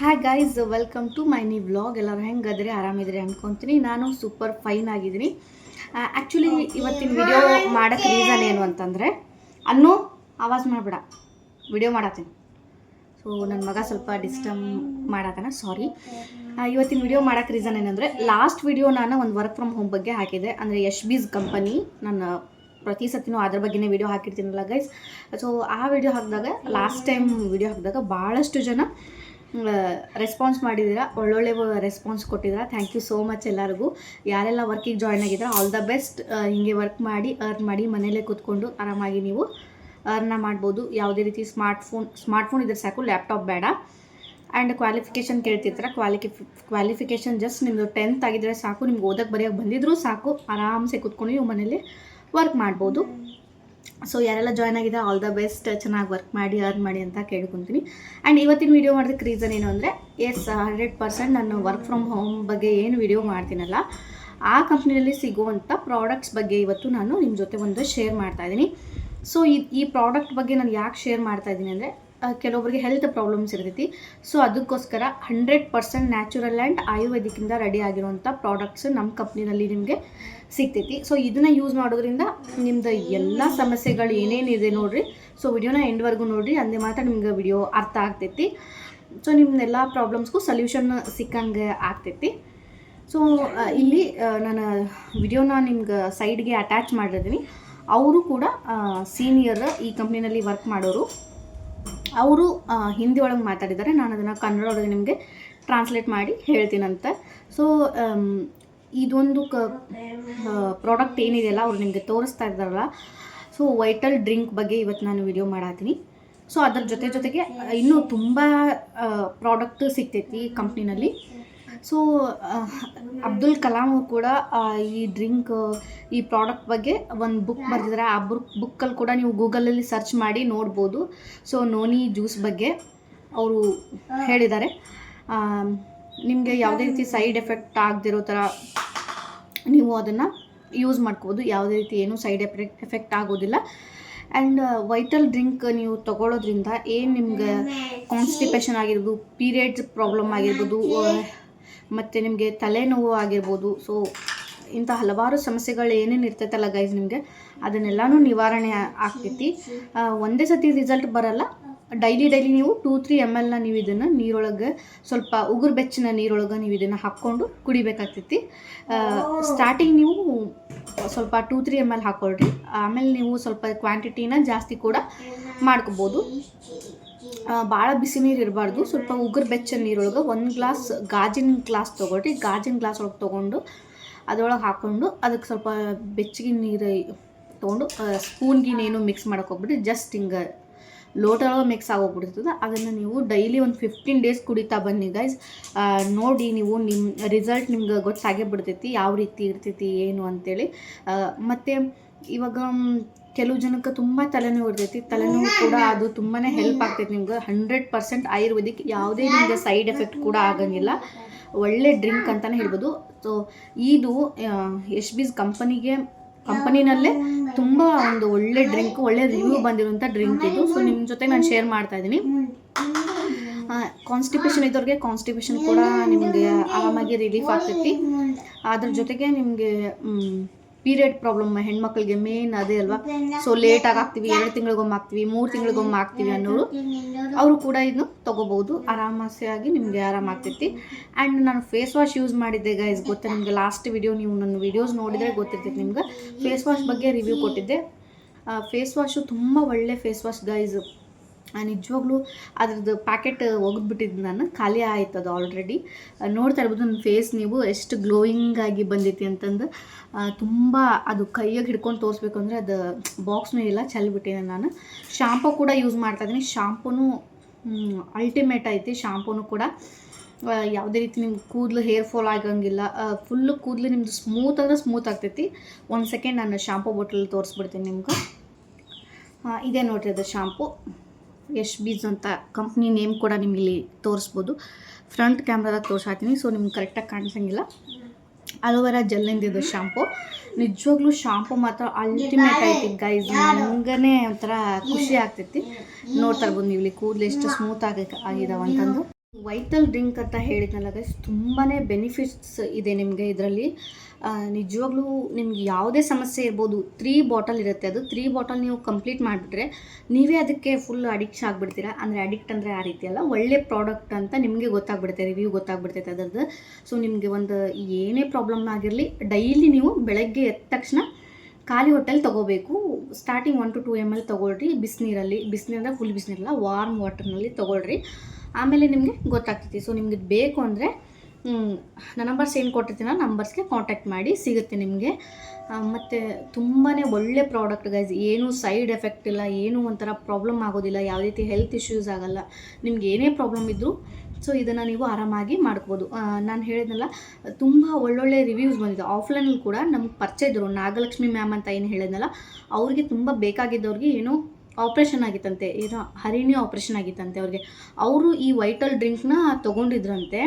Hi guys welcome to my ನೀ vlog ಎಲ್ಲರೂ ಹೆಂಗದ್ರಿ? ಆರಾಮಿದ್ರೆ ಅಂದ್ಕೊಂತೀನಿ ನಾನು ಸೂಪರ್ ಫೈನ್ ಆಗಿದ್ದೀನಿ. ಆ್ಯಕ್ಚುಲಿ ಇವತ್ತಿನ ವಿಡಿಯೋ ಮಾಡೋಕ್ಕೆ ರೀಸನ್ ಏನು ಅಂತಂದರೆ ಅನ್ನೂ ಆವಾಜ್ ಮಾಡಬೇಡ. ವಿಡಿಯೋ ಮಾಡತ್ತೀನಿ. ಸೊ ನನ್ನ ಮಗ ಸ್ವಲ್ಪ ಡಿಸ್ಟರ್ಬ್ ಮಾಡತ್ತಾನ ಸಾರಿ ಇವತ್ತಿನ ವಿಡಿಯೋ ಮಾಡೋಕ್ಕೆ ರೀಸನ್ ಏನಂದರೆ ಲಾಸ್ಟ್ ವಿಡಿಯೋ ನಾನು ಒಂದು ವರ್ಕ್ ಫ್ರಮ್ ಹೋಮ್ ಬಗ್ಗೆ ಹಾಕಿದೆ ಅಂದರೆ ಯಶ್ ಬೀಸ್ ಕಂಪನಿ ನನ್ನ ಪ್ರತಿ ಸತಿನೂ ಅದ್ರ ಬಗ್ಗೆನೇ ವಿಡಿಯೋ ಹಾಕಿರ್ತೀನಲ್ಲ ಗೈಸ್ ಸೊ ಆ ವಿಡಿಯೋ ಹಾಕಿದಾಗ ಲಾಸ್ಟ್ ಟೈಮ್ ವಿಡಿಯೋ ಹಾಕಿದಾಗ ಭಾಳಷ್ಟು ಜನ ರೆಸ್ಪಾನ್ಸ್ ಮಾಡಿದ್ದೀರಾ? ಒಳ್ಳೊಳ್ಳೆ ರೆಸ್ಪಾನ್ಸ್ ಕೊಟ್ಟಿದ್ದೀರಾ. ಥ್ಯಾಂಕ್ ಯು ಸೋ ಮಚ್ ಎಲ್ಲರಿಗೂ. ಯಾರೆಲ್ಲ ವರ್ಕಿಗೆ ಜಾಯ್ನ್ ಆಗಿದ್ದೀರಾ ಆಲ್ ದ ಬೆಸ್ಟ್ ಹಿಂಗೆ ವರ್ಕ್ ಮಾಡಿ ಅರ್ನ್ ಮಾಡಿ ಮನೆಯಲ್ಲೇ ಕೂತ್ಕೊಂಡು ಆರಾಮಾಗಿ ನೀವು ಅರ್ನ ಮಾಡ್ಬೋದು. ಯಾವುದೇ ರೀತಿ ಸ್ಮಾರ್ಟ್ಫೋನ್ ಸ್ಮಾರ್ಟ್ಫೋನ್ ಇದ್ರೆ ಸಾಕು ಲ್ಯಾಪ್ಟಾಪ್ ಬೇಡ. ಆ್ಯಂಡ್ ಕ್ವಾಲಿಫಿಕೇಷನ್ ಕೇಳ್ತಿರ್ತಾರೆ? ಕ್ವಾಲಿಫಿ ಕ್ವಾಲಿಫಿಕೇಷನ್ ಜಸ್ಟ್ ನಿಮ್ಮದು ಟೆಂತ್ ಆಗಿದ್ರೆ ಸಾಕು, ನಿಮ್ಗೆ ಓದಕ್ಕೆ ಬರೆಯೋಕ್ಕೆ ಬಂದಿದ್ರೂ ಸಾಕು, ಆರಾಮ್ಸೆ ಕೂತ್ಕೊಂಡು ನೀವು ಮನೇಲಿ ವರ್ಕ್ ಮಾಡ್ಬೋದು. ಸೊ ಯಾರೆಲ್ಲ ಜಾಯ್ನ್ ಆಗಿದೆ ಆಲ್ ದ ಬೆಸ್ಟ್ ಚೆನ್ನಾಗಿ ವರ್ಕ್ ಮಾಡಿ ಅರ್ನ್ ಮಾಡಿ ಅಂತ ಕೇಳ್ಕೊತೀನಿ. ಆ್ಯಂಡ್ ಇವತ್ತಿನ ವೀಡಿಯೋ ಮಾಡೋದಕ್ಕೆ ರೀಸನ್ ಏನು ಅಂದರೆ ಎಸ್ ಹಂಡ್ರೆಡ್ ಪರ್ಸೆಂಟ್ ನಾನು ವರ್ಕ್ ಫ್ರಮ್ ಹೋಮ್ ಬಗ್ಗೆ ಏನು ವಿಡಿಯೋ ಮಾಡ್ತೀನಲ್ಲ, ಆ ಕಂಪ್ನಿಯಲ್ಲಿ ಸಿಗುವಂಥ ಪ್ರಾಡಕ್ಟ್ಸ್ ಬಗ್ಗೆ ಇವತ್ತು ನಾನು ನಿಮ್ಮ ಜೊತೆ ಒಂದು ಶೇರ್ ಮಾಡ್ತಾ ಇದ್ದೀನಿ. ಸೊ ಈ ಈ ಪ್ರಾಡಕ್ಟ್ ಬಗ್ಗೆ ನಾನು ಯಾಕೆ ಶೇರ್ ಮಾಡ್ತಾ ಇದ್ದೀನಿ ಅಂದರೆ ಕೆಲವೊಬ್ಬರಿಗೆ ಹೆಲ್ತ್ ಪ್ರಾಬ್ಲಮ್ಸ್ ಇರ್ತೈತಿ. ಸೊ ಅದಕ್ಕೋಸ್ಕರ ಹಂಡ್ರೆಡ್ ಪರ್ಸೆಂಟ್ ನ್ಯಾಚುರಲ್ ಆ್ಯಂಡ್ ಆಯುರ್ವೇದಿಕ್ಕಿಂದ ರೆಡಿ ಆಗಿರುವಂಥ ಪ್ರಾಡಕ್ಟ್ಸ್ ನಮ್ಮ ಕಂಪ್ನಿನಲ್ಲಿ ನಿಮಗೆ ಸಿಗ್ತೈತಿ. ಸೊ ಇದನ್ನು ಯೂಸ್ ಮಾಡೋದ್ರಿಂದ ನಿಮ್ದು ಎಲ್ಲ ಸಮಸ್ಯೆಗಳು ಏನೇನಿದೆ ನೋಡಿರಿ. ಸೊ ವಿಡಿಯೋನ ಎಂಡ್ವರೆಗೂ ನೋಡಿರಿ, ಅಂದೇ ಮಾತ್ರ ನಿಮ್ಗೆ ವಿಡಿಯೋ ಅರ್ಥ ಆಗ್ತೈತಿ. ಸೊ ನಿಮ್ಮೆಲ್ಲ ಪ್ರಾಬ್ಲಮ್ಸ್ಗೂ ಸೊಲ್ಯೂಷನ್ ಸಿಕ್ಕಂಗೆ ಆಗ್ತೈತಿ. ಸೊ ಇಲ್ಲಿ ನಾನು ವಿಡಿಯೋನ ನಿಮ್ಗೆ ಸೈಡ್ಗೆ ಅಟ್ಯಾಚ್ ಮಾಡಿದ್ದೀನಿ ಅವರು ಕೂಡ ಸೀನಿಯರ್ ಈ ಕಂಪ್ನಿನಲ್ಲಿ ವರ್ಕ್ ಮಾಡೋರು. ಅವರು ಹಿಂದಿ ಒಳಗೆ ಮಾತಾಡಿದ್ದಾರೆ. ನಾನು ಅದನ್ನು ಕನ್ನಡ ಒಳಗೆ ನಿಮಗೆ ಟ್ರಾನ್ಸ್ಲೇಟ್ ಮಾಡಿ ಹೇಳ್ತೀನಂತ. ಸೊ ಇದೊಂದು ಕ ಪ್ರಾಡಕ್ಟ್ ಏನಿದೆಯಲ್ಲ, ಅವ್ರು ನಿಮಗೆ ತೋರಿಸ್ತಾ ಇದ್ದಾರಲ್ಲ. ಸೊ ವೈಟಲ್ ಡ್ರಿಂಕ್ ಬಗ್ಗೆ ಇವತ್ತು ನಾನು ವಿಡಿಯೋ ಮಾಡತ್ತೀನಿ ಸೊ ಅದರ ಜೊತೆ ಜೊತೆಗೆ ಇನ್ನೂ ತುಂಬ ಪ್ರಾಡಕ್ಟ್ ಸಿಗ್ತೈತಿ ಕಂಪ್ನಿನಲ್ಲಿ ಸೊ ಅಬ್ದುಲ್ ಕಲಾಂ ಕೂಡ ಈ ಡ್ರಿಂಕ್ ಈ ಪ್ರಾಡಕ್ಟ್ ಬಗ್ಗೆ ಒಂದು ಬುಕ್ ಬರೆದಿದ್ದಾರೆ ಆ ಬುಕ್ ಬುಕ್ಕಲ್ಲಿ ಕೂಡ ನೀವು ಗೂಗಲಲ್ಲಿ ಸರ್ಚ್ ಮಾಡಿ ನೋಡ್ಬೋದು. ಸೊ ನೋನಿ ಜ್ಯೂಸ್ ಬಗ್ಗೆ ಅವರು ಹೇಳಿದ್ದಾರೆ. ನಿಮಗೆ ಯಾವುದೇ ರೀತಿ ಸೈಡ್ ಎಫೆಕ್ಟ್ ಆಗದಿರೋ ಥರ ನೀವು ಅದನ್ನು ಯೂಸ್ ಮಾಡ್ಕೋಬೋದು. ಯಾವುದೇ ರೀತಿ ಏನೂ ಸೈಡ್ ಎಫೆಕ್ಟ್ ಎಫೆಕ್ಟ್ ಆಗೋದಿಲ್ಲ. ಆ್ಯಂಡ್ ವೈಟಲ್ ಡ್ರಿಂಕ್ ನೀವು ತಗೊಳ್ಳೋದ್ರಿಂದ ಏನು ನಿಮ್ಗೆ ಕಾನ್ಸ್ಟಿಪೇಷನ್ ಆಗಿರ್ಬೋದು ಪೀರಿಯಡ್ಸ್ ಪ್ರಾಬ್ಲಮ್ ಆಗಿರ್ಬೋದು ಮತ್ತು ನಿಮಗೆ ತಲೆನೋವು ಆಗಿರ್ಬೋದು. ಸೊ ಇಂಥ ಹಲವಾರು ಸಮಸ್ಯೆಗಳು ಏನೇನು ಇರ್ತೈತಲ್ಲ ಗೈಸ್ ನಿಮಗೆ, ಅದನ್ನೆಲ್ಲನೂ ನಿವಾರಣೆ ಆಗ್ತೈತಿ. ಒಂದೇ ಸತಿ ರಿಸಲ್ಟ್ ಬರಲ್ಲ. ಡೈಲಿ ಡೈಲಿ ನೀವು ಟೂ ತ್ರೀ ಎಂ ಎಲ್ನ ನೀವು ಇದನ್ನು ನೀರೊಳಗೆ ಸ್ವಲ್ಪ ಉಗುರು ಬೆಚ್ಚಿನ ನೀರೊಳಗೆ ನೀವು ಇದನ್ನು ಹಾಕ್ಕೊಂಡು ಕುಡಿಬೇಕಾಗ್ತೈತಿ. ಸ್ಟಾರ್ಟಿಂಗ್ ನೀವು ಸ್ವಲ್ಪ ಟೂ ತ್ರೀ ಎಂ ಎಲ್ ಹಾಕ್ಕೊಳ್ರಿ ಆಮೇಲೆ ನೀವು ಸ್ವಲ್ಪ ಕ್ವಾಂಟಿಟಿನ ಜಾಸ್ತಿ ಕೂಡ ಮಾಡ್ಕೋಬೋದು. ಭಾಳ ಬಿಸಿ ನೀರು ಇರಬಾರ್ದು. ಸ್ವಲ್ಪ ಉಗುರು ಬೆಚ್ಚ ನೀರೊಳಗೆ ಒಂದು ಗ್ಲಾಸ್ ಗಾಜಿನ ಗ್ಲಾಸ್ ತೊಗೊಳ್ರಿ. ಗಾಜಿನ ಗ್ಲಾಸ್ ಒಳಗೆ ತೊಗೊಂಡು ಅದರೊಳಗೆ ಹಾಕ್ಕೊಂಡು ಅದಕ್ಕೆ ಸ್ವಲ್ಪ ಬೆಚ್ಚಗಿನ ನೀರು ತೊಗೊಂಡು ಸ್ಪೂನ್ಗಿನೇನು ಮಿಕ್ಸ್ ಮಾಡೋಕೆ ಹೋಗ್ಬಿಟ್ಟು ಜಸ್ಟ್ ಹಿಂಗೆ ಲೋಟ ಮಿಕ್ಸ್ ಆಗೋಗ್ಬಿಡ್ತದೆ. ಅದನ್ನು ನೀವು ಡೈಲಿ ಒಂದು ಫಿಫ್ಟೀನ್ ಡೇಸ್ ಕುಡಿತಾ ಬನ್ನಿ ಗೈಸ್ ನೋಡಿ ನೀವು ನಿಮ್ಮ ರಿಸಲ್ಟ್ ನಿಮ್ಗೆ ಗೊತ್ತಾಗೇ ಬಿಡ್ತೈತಿ ಯಾವ ರೀತಿ ಇರ್ತೈತಿ, ಏನು ಅಂತೇಳಿ. ಮತ್ತು ಇವಾಗ ಕೆಲವು ಜನಕ್ಕೆ ತುಂಬ ತಲೆನೋವು ಇರ್ತೈತಿ. ತಲೆನೋವು ಕೂಡ ಅದು ತುಂಬಾ ಹೆಲ್ಪ್ ಆಗ್ತೈತಿ ನಿಮ್ಗೆ. ಹಂಡ್ರೆಡ್ ಪರ್ಸೆಂಟ್ ಆಯುರ್ವೇದಿಕ್ ಯಾವುದೇ ನಿಮಗೆ ಸೈಡ್ ಎಫೆಕ್ಟ್ ಕೂಡ ಆಗಂಗಿಲ್ಲ. ಒಳ್ಳೆ ಡ್ರಿಂಕ್ ಅಂತಲೇ ಹೇಳ್ಬೋದು. ಸೊ ಇದು ಎಶ್ ಬೀಸ್ ಕಂಪನಿಗೆ ಕಂಪನಿನಲ್ಲೇ ತುಂಬ ಒಂದು ಒಳ್ಳೆ ಡ್ರಿಂಕ್ ಒಳ್ಳೆ ರಿವ್ಯೂ ಬಂದಿರುವಂಥ ಡ್ರಿಂಕ್ ಇದು. ಸೊ ನಿಮ್ಮ ಜೊತೆ ನಾನು ಶೇರ್ ಮಾಡ್ತಾ ಇದ್ದೀನಿ. ಕಾನ್ಸ್ಟಿಪೇಷನ್ ಇದ್ದವ್ರಿಗೆ ಕಾನ್ಸ್ಟಿಪೇಷನ್ ಕೂಡ ನಿಮಗೆ ಆರಾಮಾಗಿ ರಿಲೀಫ್ ಆಗ್ತೈತಿ. ಅದ್ರ ಜೊತೆಗೆ ನಿಮಗೆ ಪೀರಿಯಡ್ ಪ್ರಾಬ್ಲಮ್ ಹೆಣ್ಮಕ್ಳಿಗೆ ಮೇನ್ ಅದೇ ಅಲ್ವಾ? ಸೊ ಲೇಟಾಗಿ ಆಗ್ತೀವಿ ಎರಡು ತಿಂಗಳಿಗೊಮ್ಮೆ ಆಗ್ತೀವಿ ಮೂರು ತಿಂಗಳಿಗೊಮ್ಮೆ ಆಗ್ತೀವಿ ಅನ್ನೋರು ಅವರು ಕೂಡ ಇದನ್ನು ತೊಗೋಬೋದು ಆರಾಮಾಸೆಯಾಗಿ ನಿಮಗೆ ಆರಾಮಾಗ್ತೈತಿ ಆ್ಯಂಡ್ ನಾನು ಫೇಸ್ ವಾಶ್ ಯೂಸ್ ಮಾಡಿದ್ದೆ ಗೈಸ್ ಗೊತ್ತಾ? ನಿಮಗೆ ಲಾಸ್ಟ್ ವಿಡಿಯೋ ನೀವು ನನ್ನ ವಿಡಿಯೋಸ್ ನೋಡಿದರೆ ಗೊತ್ತಿರ್ತೈತಿ ನಿಮ್ಗೆ. ಫೇಸ್ ವಾಶ್ ಬಗ್ಗೆ ರಿವ್ಯೂ ಕೊಟ್ಟಿದ್ದೆ. ಫೇಸ್ ವಾಶು ತುಂಬ ಒಳ್ಳೆ ಫೇಸ್ ವಾಶ್ ಗೈಸ್ ನಿಜವಾಗ್ಲೂ ಅದ್ರದ್ದು ಪ್ಯಾಕೆಟ್ ಒಗೆದ್ಬಿಟ್ಟಿದ್ದು ನಾನು, ಖಾಲಿ ಆಯ್ತು ಅದು ಆಲ್ರೆಡಿ ನೋಡ್ತಾ ಇರ್ಬೋದು ನನ್ನ ಫೇಸ್ ನೀವು ಎಷ್ಟು ಗ್ಲೋಯಿಂಗ್ ಆಗಿ ಬಂದೈತಿ ಅಂತಂದು. ತುಂಬ ಅದು ಕೈಯಾಗಿ ಹಿಡ್ಕೊಂಡು ತೋರಿಸ್ಬೇಕು ಅಂದರೆ ಅದು ಬಾಕ್ಸ್ನೂ ಇಲ್ಲ ಚೆಲ್ಬಿಟ್ಟಿದೆ ನಾನು. ಶಾಂಪೂ ಕೂಡ ಯೂಸ್ ಮಾಡ್ತಾ ಇದ್ದೀನಿ ಶಾಂಪೂನು ಅಲ್ಟಿಮೇಟ್ ಐತಿ ಶಾಂಪೂನು ಕೂಡ. ಯಾವುದೇ ರೀತಿ ನಿಮ್ಮ ಕೂದಲು ಹೇರ್ ಫಾಲ್ ಆಗಂಗಿಲ್ಲ ಫುಲ್ಲು ಕೂದಲು ನಿಮ್ಮದು ಸ್ಮೂತ್ ಅಂದರೆ ಸ್ಮೂತ್ ಆಗ್ತೈತಿ. ಒಂದು ಸೆಕೆಂಡ್ ನಾನು ಶಾಂಪೂ ಬಾಟಲ್ ತೋರಿಸ್ಬಿಡ್ತೀನಿ ನಿಮ್ಗೆ. ಇದೇ ನೋಡ್ರಿ ಅದು ಶಾಂಪು ಯಶ್ ಬೀಸ್ ಅಂತ ಕಂಪ್ನಿ ನೇಮ್ ಕೂಡ ನಿಮಗೆ ಇಲ್ಲಿ ತೋರಿಸ್ಬೋದು. ಫ್ರಂಟ್ ಕ್ಯಾಮ್ರಾದಾಗ ತೋರ್ಸಾತೀನಿ ಸೊ ನಿಮ್ಗೆ ಕರೆಕ್ಟಾಗಿ ಕಾಣಿಸಂಗಿಲ್ಲ. ಅಲೋವೆರಾ ಜೆಲ್ಲಿಂದಿದ್ದು ಶಾಂಪು ನಿಜವಾಗ್ಲೂ ಶಾಂಪು ಮಾತ್ರ ಅಲ್ಟಿಮೇಟ್ ಐತಿ ಗೈಸ್ ನಂಗೆ ಒಂಥರ ಖುಷಿ ಆಗ್ತೈತಿ. ನೋಡ್ತಾ ಬಂದು ನೀವು ಇಲ್ಲಿ ಕೂದಲು ಎಷ್ಟು ಸ್ಮೂತ್ ಆಗಿ ಆಗಿದಾವೆ ಅಂತಂದು. ವೈಟಲ್ ಡ್ರಿಂಕ್ ಅಂತ ಹೇಳಿದ್ನಲ್ಲ ಗೈಸ್ ತುಂಬಾ ಬೆನಿಫಿಟ್ಸ್ ಇದೆ ನಿಮಗೆ ಇದರಲ್ಲಿ. ನಿಜವಾಗ್ಲೂ ನಿಮ್ಗೆ ಯಾವುದೇ ಸಮಸ್ಯೆ ಇರ್ಬೋದು ತ್ರೀ ಬಾಟಲ್ ಇರುತ್ತೆ ಅದು. ತ್ರೀ ಬಾಟಲ್ ನೀವು ಕಂಪ್ಲೀಟ್ ಮಾಡಿಬಿಟ್ರೆ ನೀವೇ ಅದಕ್ಕೆ ಫುಲ್ ಅಡಿಕ್ಷನ್ ಆಗಿಬಿಡ್ತೀರಾ? ಅಂದರೆ ಅಡಿಕ್ಟ್ ಅಂದರೆ ಆ ರೀತಿ ಅಲ್ಲ, ಒಳ್ಳೆ ಪ್ರಾಡಕ್ಟ್ ಅಂತ ನಿಮಗೆ ಗೊತ್ತಾಗ್ಬಿಡುತ್ತೆ ರಿವ್ಯೂ ಗೊತ್ತಾಗ್ಬಿಡ್ತೈತೆ ಅದರದ್ದು. ಸೊ ನಿಮಗೆ ಒಂದು ಏನೇ ಪ್ರಾಬ್ಲಮ್ ಆಗಿರಲಿ ಡೈಲಿ ನೀವು ಬೆಳಗ್ಗೆ ಎದ್ದ ತಕ್ಷಣ ಖಾಲಿ ಹೊಟ್ಟೆಲಿ ತೊಗೋಬೇಕು. Starting one to two M L ತೊಗೊಳ್ರಿ, ಬಿಸಿನೀರಲ್ಲಿ. ಬಿಸಿನೀರಿಂದ ಫುಲ್ ಬಿಸಿನೀರಲ್ಲ ವಾರ್ಮ್ ವಾಟರ್ನಲ್ಲಿ ತೊಗೊಳ್ರಿ. ಆಮೇಲೆ ನಿಮಗೆ ಗೊತ್ತಾಗ್ತೈತಿ. ಸೊ ನಿಮ್ಗೆ ಬೇಕು ಅಂದರೆ ನನ್ನ ನಂಬರ್ಸ್ ಏನು ಕೊಟ್ಟಿರ್ತೀನಿ ನಂಬರ್ಸ್ಗೆ ಕಾಂಟ್ಯಾಕ್ಟ್ ಮಾಡಿ ಸಿಗುತ್ತೆ ನಿಮಗೆ. ಮತ್ತು ತುಂಬಾ ಒಳ್ಳೆ ಪ್ರಾಡಕ್ಟ್ ಗೈಸ್ ಏನೂ ಸೈಡ್ ಎಫೆಕ್ಟ್ ಇಲ್ಲ, ಏನೂ ಒಂಥರ ಪ್ರಾಬ್ಲಮ್ ಆಗೋದಿಲ್ಲ, ಯಾವ ರೀತಿ ಹೆಲ್ತ್ ಇಶ್ಯೂಸ್ ಆಗಲ್ಲ. ನಿಮ್ಗೆ ಏನೇ ಪ್ರಾಬ್ಲಮ್ ಇದ್ದರೂ ಸೊ ಇದನ್ನು ನೀವು ಆರಾಮಾಗಿ ಮಾಡ್ಕೋಬೋದು ನಾನು ಹೇಳಿದ್ನಲ್ಲ, ತುಂಬ ಒಳ್ಳೊಳ್ಳೆ ರಿವ್ಯೂಸ್ ಬಂದಿದೆ. ಆಫ್ಲೈನಲ್ಲಿ ಕೂಡ ನಮ್ಗೆ ಪರಿಚಯ ಇದ್ದರು ನಾಗಲಕ್ಷ್ಮಿ ಮ್ಯಾಮ್ ಅಂತ ಏನು ಹೇಳಿದ್ನಲ್ಲ, ಅವ್ರಿಗೆ ತುಂಬ ಬೇಕಾಗಿದ್ದವ್ರಿಗೆ ಏನೋ ಆಪ್ರೇಷನ್ ಆಗಿತ್ತಂತೆ, ಏನೋ ಹರಿಣಿ ಆಪ್ರೇಷನ್ ಆಗಿತ್ತಂತೆ ಅವ್ರಿಗೆ. ಅವರು ಈ ವೈಟಲ್ ಡ್ರಿಂಕ್ನ ತೊಗೊಂಡಿದ್ರಂತೆ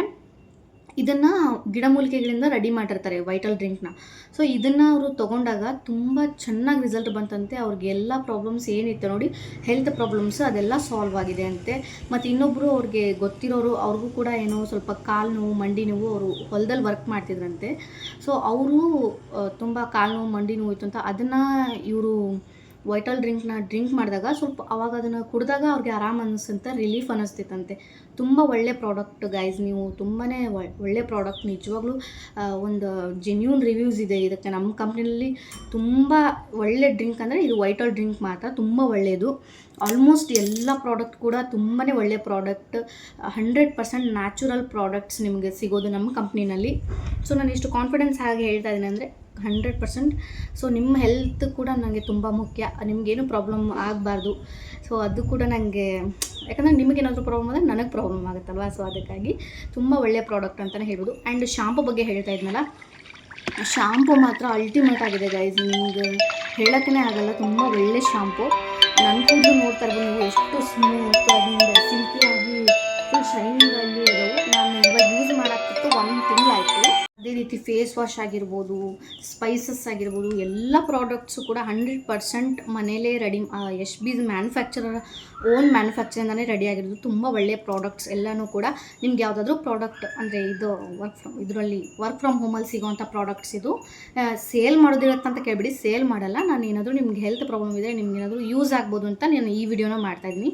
ಇದನ್ನು ಗಿಡಮೂಲಿಕೆಗಳಿಂದ ರೆಡಿ ಮಾಡಿರ್ತಾರೆ ವೈಟಲ್ ಡ್ರಿಂಕ್ನ ಸೊ ಇದನ್ನು ಅವರು ತೊಗೊಂಡಾಗ ತುಂಬ ಚೆನ್ನಾಗಿ ರಿಸಲ್ಟ್ ಬಂತಂತೆ. ಅವ್ರಿಗೆ ಎಲ್ಲ ಪ್ರಾಬ್ಲಮ್ಸ್ ಏನಿತ್ತು ನೋಡಿ ಹೆಲ್ತ್ ಪ್ರಾಬ್ಲಮ್ಸ್ ಅದೆಲ್ಲ ಸಾಲ್ವ್ ಆಗಿದೆ ಅಂತೆ. ಮತ್ತು ಇನ್ನೊಬ್ಬರು ಅವ್ರಿಗೆ ಗೊತ್ತಿರೋರು, ಅವ್ರಿಗೂ ಕೂಡ ಏನೋ ಸ್ವಲ್ಪ ಕಾಲು ನೋವು, ಮಂಡಿ ನೋವು ಅವರು ಹೊಲದಲ್ಲಿ ವರ್ಕ್ ಮಾಡ್ತಿದ್ರಂತೆ. ಸೊ ಅವರು ತುಂಬ ಕಾಲು ನೋವು, ಮಂಡಿ ನೋವು ಇತ್ತು ಅಂತ ಅದನ್ನು ಇವರು ವೈಟಲ್ ಡ್ರಿಂಕ್ನ ಡ್ರಿಂಕ್ ಮಾಡಿದಾಗ ಸ್ವಲ್ಪ ಅವಾಗ ಅದನ್ನು ಕುಡಿದಾಗ ಅವ್ರಿಗೆ ಆರಾಮ್ ಅನ್ನಿಸ್ತಂತೆ ರಿಲೀಫ್ ಅನ್ನಿಸ್ತಿತ್ತಂತೆ ತುಂಬ ಒಳ್ಳೆ ಪ್ರಾಡಕ್ಟ್ ಗೈಸ್ ನೀವು ತುಂಬಾ ಒಳ್ಳೆ ಪ್ರಾಡಕ್ಟ್ ನಿಜವಾಗ್ಲೂ ಒಂದು ಜೆನ್ಯೂನ್ ರಿವ್ಯೂಸ್ ಇದೆ. ಇದಕ್ಕೆ ನಮ್ಮ ಕಂಪ್ನಿಯಲ್ಲಿ ತುಂಬ ಒಳ್ಳೆ ಡ್ರಿಂಕ್ ಅಂದರೆ ಇದು ವೈಟಲ್ ಡ್ರಿಂಕ್ ಮಾತ್ರ, ತುಂಬ ಒಳ್ಳೆಯದು ಆಲ್ಮೋಸ್ಟ್ ಎಲ್ಲ ಪ್ರಾಡಕ್ಟ್ ಕೂಡ ತುಂಬಾ ಒಳ್ಳೆ product hundred percent natural products ನಿಮಗೆ ಸಿಗೋದು ನಮ್ಮ ಕಂಪ್ನಿನಲ್ಲಿ ಸೊ ನಾನು ಇಷ್ಟು ಕಾನ್ಫಿಡೆನ್ಸ್ ಹಾಗೆ ಹೇಳ್ತಾ ಇದ್ದೀನಿ ಅಂದರೆ ಹಂಡ್ರೆಡ್ ಪರ್ಸೆಂಟ್. ಸೊ ನಿಮ್ಮ ಹೆಲ್ತ್ ಕೂಡ ನನಗೆ ತುಂಬ ಮುಖ್ಯ. ನಿಮಗೇನು ಪ್ರಾಬ್ಲಮ್ ಆಗಬಾರ್ದು. ಸೊ ಅದು ಕೂಡ ನನಗೆ ಯಾಕಂದರೆ ನಿಮಗೇನಾದರೂ ಪ್ರಾಬ್ಲಮ್ ಆದರೆ ನನಗೆ ಪ್ರಾಬ್ಲಮ್ ಆಗುತ್ತಲ್ವಾ? ಸೊ ಅದಕ್ಕಾಗಿ ತುಂಬ ಒಳ್ಳೆಯ ಪ್ರಾಡಕ್ಟ್ ಅಂತಲೇ ಹೇಳ್ಬೋದು. ಆ್ಯಂಡ್ ಶಾಂಪು ಬಗ್ಗೆ ಹೇಳ್ತಾ ಇದ್ನಲ್ಲ? ಶಾಂಪು ಮಾತ್ರ ಅಲ್ಟಿಮೇಟ್ ಆಗಿದೆ ಗೈಸ್ ನಿಮ್ಗೆ ಹೇಳೋಕ್ಕೇ ಆಗಲ್ಲ. ತುಂಬ ಒಳ್ಳೆ ಶಾಂಪು ನನ್ನ ಕೂದಲು ನೋಡ್ತಾ ಇರ್ಬೋದು, ನೀವು ಎಷ್ಟು ಸ್ಮೂತ್ ಆಗಿ ಸಿಲ್ಕಿಯಾಗಿ ಫುಲ್ ಶೈನಿಂಗ್ ರೀತಿ ಫೇಸ್ ವಾಶ್ ಆಗಿರ್ಬೋದು ಸ್ಪೈಸಸ್ ಆಗಿರ್ಬೋದು, ಎಲ್ಲ ಪ್ರಾಡಕ್ಟ್ಸು ಕೂಡ ಹಂಡ್ರೆಡ್ ಪರ್ಸೆಂಟ್ ಮನೇಲೇ ready S B manufacturer own ಮ್ಯಾನುಫ್ಯಾಕ್ಚರಿಂದನೇ ready ಆಗಿರೋದು. ತುಂಬ ಒಳ್ಳೆಯ ಪ್ರಾಡಕ್ಟ್ಸ್ ಎಲ್ಲನೂ ಕೂಡ ನಿಮ್ಗೆ ಯಾವುದಾದ್ರೂ ಪ್ರಾಡಕ್ಟ್ ಅಂದರೆ ಇದು ವರ್ಕ್ ಫ್ರಮ್ ಇದರಲ್ಲಿ ವರ್ಕ್ ಫ್ರಮ್ ಹೋಮಲ್ಲಿ ಸಿಗೋವಂಥ ಪ್ರಾಡಕ್ಟ್ಸ್ ಇದು ಸೇಲ್ ಮಾಡೋದಿರುತ್ತೆ ಅಂತ ಕೇಳಿಬಿಡಿ. ಸೇಲ್ ಮಾಡಲ್ಲ. ನಾನು ಏನಾದರೂ ನಿಮ್ಗೆ ಹೆಲ್ತ್ ಪ್ರಾಬ್ಲಮ್ ಇದೆ ನಿಮ್ಗೆ ಏನಾದರೂ ಯೂಸ್ ಆಗ್ಬೋದು ಅಂತ ನಾನು ಈ ವಿಡಿಯೋನ ಮಾಡ್ತಾಯಿದ್ದೀನಿ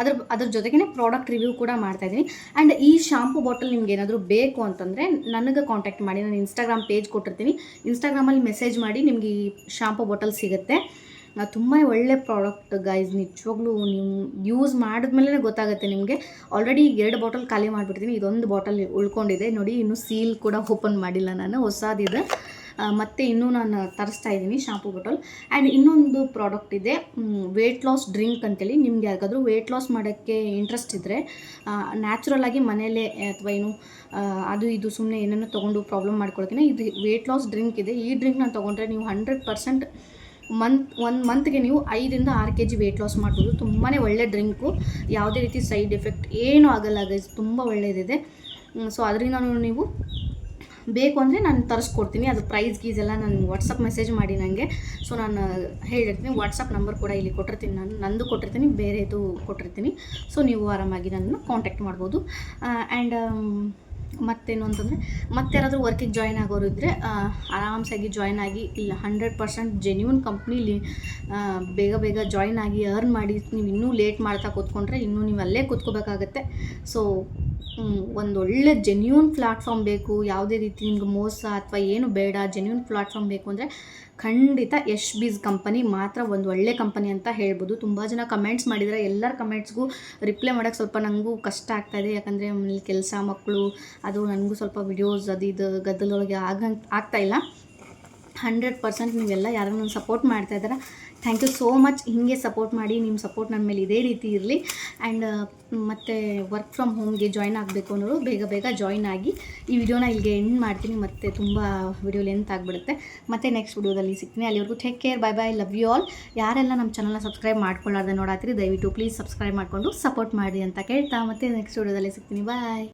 ಅದ್ರ ಅದ್ರ ಜೊತೆಗೇ ಪ್ರಾಡಕ್ಟ್ ರಿವ್ಯೂ ಕೂಡ ಮಾಡ್ತಾ ಇದ್ದೀನಿ. ಆ್ಯಂಡ್ ಈ ಶಾಂಪು ಬಾಟಲ್ ನಿಮ್ಗೆ ಏನಾದರೂ ಬೇಕು ಅಂತಂದರೆ ನನಗೆ ಕಾಂಟ್ಯಾಕ್ಟ್ ಮಾಡಿ, ನಾನು ಇನ್ಸ್ಟಾಗ್ರಾಮ್ ಪೇಜ್ ಕೊಟ್ಟಿರ್ತೀನಿ. ಇನ್ಸ್ಟಾಗ್ರಾಮಲ್ಲಿ ಮೆಸೇಜ್ ಮಾಡಿ ನಿಮಗೆ ಈ ಶಾಂಪು ಬಾಟಲ್ ಸಿಗುತ್ತೆ. ತುಂಬ ಒಳ್ಳೆ ಪ್ರಾಡಕ್ಟ್ ಗೈಸ್ ನಿಜವಾಗ್ಲೂ ನೀವು ಯೂಸ್ ಮಾಡಿದ್ಮೇಲೆ ಗೊತ್ತಾಗುತ್ತೆ ನಿಮಗೆ. ಆಲ್ರೆಡಿ ಎರಡು ಬಾಟಲ್ ಖಾಲಿ ಮಾಡಿಬಿಡ್ತೀನಿ ಇದೊಂದು ಬಾಟಲ್ ಉಳ್ಕೊಂಡಿದೆ. ನೋಡಿ, ಇನ್ನೂ ಸೀಲ್ ಕೂಡ ಓಪನ್ ಮಾಡಿಲ್ಲ ನಾನು, ಹೊಸದಿದೆ. ಮತ್ತೆ ಇನ್ನೂ ನಾನು ತರಿಸ್ತಾ ಇದ್ದೀನಿ ಶಾಂಪು ಬಾಟಲ್ ಆ್ಯಂಡ್ ಇನ್ನೊಂದು ಪ್ರಾಡಕ್ಟ್ ಇದೆ ವೆಯ್ಟ್ ಲಾಸ್ ಡ್ರಿಂಕ್ ಅಂತೇಳಿ. ನಿಮ್ಗೆ ಯಾರಿಗಾದರೂ ವೆಯ್ಟ್ ಲಾಸ್ ಮಾಡೋಕ್ಕೆ ಇಂಟ್ರೆಸ್ಟ್ ಇದ್ದರೆ ನ್ಯಾಚುರಲ್ ಆಗಿ ಮನೇಲೇ ಅಥವಾ ಏನು ಅದು ಇದು ಸುಮ್ಮನೆ ಏನೇನೋ ತೊಗೊಂಡು ಪ್ರಾಬ್ಲಮ್ ಮಾಡ್ಕೊಳ್ತೀನಿ ಇದು ವೆಯ್ಟ್ ಲಾಸ್ ಡ್ರಿಂಕ್ ಇದೆ. ಈ ಡ್ರಿಂಕ್ನ ತೊಗೊಂಡ್ರೆ ನೀವು ಹಂಡ್ರೆಡ್ ಪರ್ಸೆಂಟ್ ಮಂತ್ ಒಂದು ಮಂತ್ಗೆ ನೀವು ಐದರಿಂದ ಆರು ಕೆ ಜಿ ವೆಯ್ಟ್ ಲಾಸ್ ಮಾಡ್ಬೋದು. ತುಂಬಾ ಒಳ್ಳೆ ಡ್ರಿಂಕು ಯಾವುದೇ ರೀತಿ ಸೈಡ್ ಎಫೆಕ್ಟ್ ಏನೂ ಆಗಲ್ಲ ಗೈಸ್ ತುಂಬ ಒಳ್ಳೆಯದಿದೆ ಸೊ ಅದರಿಂದ ನೀವು ಬೇಕು ಅಂದರೆ ನಾನು ತರಿಸ್ಕೊಡ್ತೀನಿ. ಅದು ಪ್ರೈಸ್ ಗೀಸ್ ಎಲ್ಲ ನಾನು ವಾಟ್ಸಪ್ ಮೆಸೇಜ್ ಮಾಡಿ ನನಗೆ ಸೊ ನಾನು ಹೇಳಿರ್ತೀನಿ. ವಾಟ್ಸಪ್ ನಂಬರ್ ಕೂಡ ಇಲ್ಲಿ ಕೊಟ್ಟಿರ್ತೀನಿ ನಾನು. ನಂದು ಕೊಟ್ಟಿರ್ತೀನಿ, ಬೇರೆದು ಕೊಟ್ಟಿರ್ತೀನಿ. ಸೊ ನೀವು ಆರಾಮಾಗಿ ನನ್ನನ್ನು ಕಾಂಟ್ಯಾಕ್ಟ್ ಮಾಡ್ಬೋದು. ಆ್ಯಂಡ್ ಮತ್ತೇನು ಅಂತಂದರೆ ಮತ್ತೆ ಯಾರಾದರೂ ವರ್ಕಿಗೆ ಜಾಯ್ನ್ ಆಗೋರು ಇದ್ದರೆ ಆರಾಮ್ಸಾಗಿ ಜಾಯ್ನ್ ಆಗಿ, ಇಲ್ಲ ಹಂಡ್ರೆಡ್ ಪರ್ಸೆಂಟ್ ಜೆನ್ಯೂನ್ ಕಂಪ್ನಿಲಿ ಬೇಗ ಬೇಗ ಜಾಯ್ನ್ ಆಗಿ ಅರ್ನ್ ಮಾಡಿ, ನೀವು ಇನ್ನೂ ಲೇಟ್ ಮಾಡ್ತಾ ಕೂತ್ಕೊಂಡ್ರೆ ಇನ್ನೂ ನೀವು ಅಲ್ಲೇ ಕೂತ್ಕೋಬೇಕಾಗತ್ತೆ. ಸೊ ಒಂದು ಒಳ್ಳೆ ಜೆನ್ಯೂನ್ ಪ್ಲಾಟ್ಫಾರ್ಮ್ ಬೇಕು, ಯಾವುದೇ ರೀತಿ ನಿಮ್ಗೆ ಮೋಸ ಅಥವಾ ಏನು ಬೇಡ ಜೆನ್ಯೂನ್ ಪ್ಲಾಟ್ಫಾರ್ಮ್ ಬೇಕು ಅಂದರೆ ಖಂಡಿತ ಯಶ್ ಬೀಸ್ ಕಂಪನಿ ಮಾತ್ರ ಒಂದು ಒಳ್ಳೆ ಕಂಪನಿ ಅಂತ ಹೇಳ್ಬೋದು. ತುಂಬ ಜನ ಕಮೆಂಟ್ಸ್ ಮಾಡಿದರೆ ಎಲ್ಲರ ಕಮೆಂಟ್ಸ್ಗೂ ರಿಪ್ಲೈ ಮಾಡೋಕ್ಕೆ ಸ್ವಲ್ಪ ನನಗೂ ಕಷ್ಟ ಆಗ್ತಾಯಿದೆ ಯಾಕಂದರೆ ಮನೇಲಿ ಕೆಲಸ ಮಕ್ಕಳು ಅದು ನನಗೂ ಸ್ವಲ್ಪ ವಿಡಿಯೋಸ್ ಅದು ಇದು ಗದ್ದಲೊಳಗೆ ಆಗಂಗೆ ಆಗ್ತಾಯಿಲ್ಲ ಹಂಡ್ರೆಡ್ ಪರ್ಸೆಂಟ್ ನೀವೆಲ್ಲ ಯಾರನ್ನ ಸಪೋರ್ಟ್ ಮಾಡ್ತಾ ಇದ್ದಾರೆ? ಥ್ಯಾಂಕ್ ಯು ಸೋ ಮಚ್ ಹೀಗೆ ಸಪೋರ್ಟ್ ಮಾಡಿ ನಿಮ್ಮ ಸಪೋರ್ಟ್ ನನ್ನ ಮೇಲೆ ಇದೇ ರೀತಿ ಇರಲಿ. ಆ್ಯಂಡ್ ಮತ್ತು ವರ್ಕ್ ಫ್ರಮ್ ಹೋಮ್ಗೆ ಜಾಯ್ನ್ ಆಗಬೇಕು ಅನ್ನೋರು ಬೇಗ ಬೇಗ ಜಾಯ್ನ್ ಆಗಿ ಈ ವಿಡಿಯೋನ ಇಲ್ಲಿಗೆ ಎಂಡ್ ಮಾಡ್ತೀನಿ. ಮತ್ತು ತುಂಬ ವಿಡಿಯೋ ಲೆಂತ್ ಆಗಿಬಿಡುತ್ತೆ. ಮತ್ತು ನೆಕ್ಸ್ಟ್ ವಿಡಿಯೋದಲ್ಲಿ ಸಿಗ್ತೀನಿ. ಅಲ್ಲಿವರೆಗೂ take care bye bye love you all ಯಾರೆಲ್ಲ ನಮ್ಮ ಚಾನಲ್ನ ಸಬ್ಸ್ಕ್ರೈಬ್ ಮಾಡ್ಕೊಳ್ಳಾರ್ದೆ ನೋಡಾತ್ರಿ, ದಯವಿಟ್ಟು ಪ್ಲೀಸ್ ಸಬ್ಸ್ಕ್ರೈಬ್ ಮಾಡಿಕೊಂಡು ಸಪೋರ್ಟ್ ಮಾಡಿ ಅಂತ ಕೇಳ್ತಾ. ಮತ್ತೆ ನೆಕ್ಸ್ಟ್ ವಿಡಿಯೋದಲ್ಲಿ ಸಿಗ್ತೀನಿ. ಬಾಯ್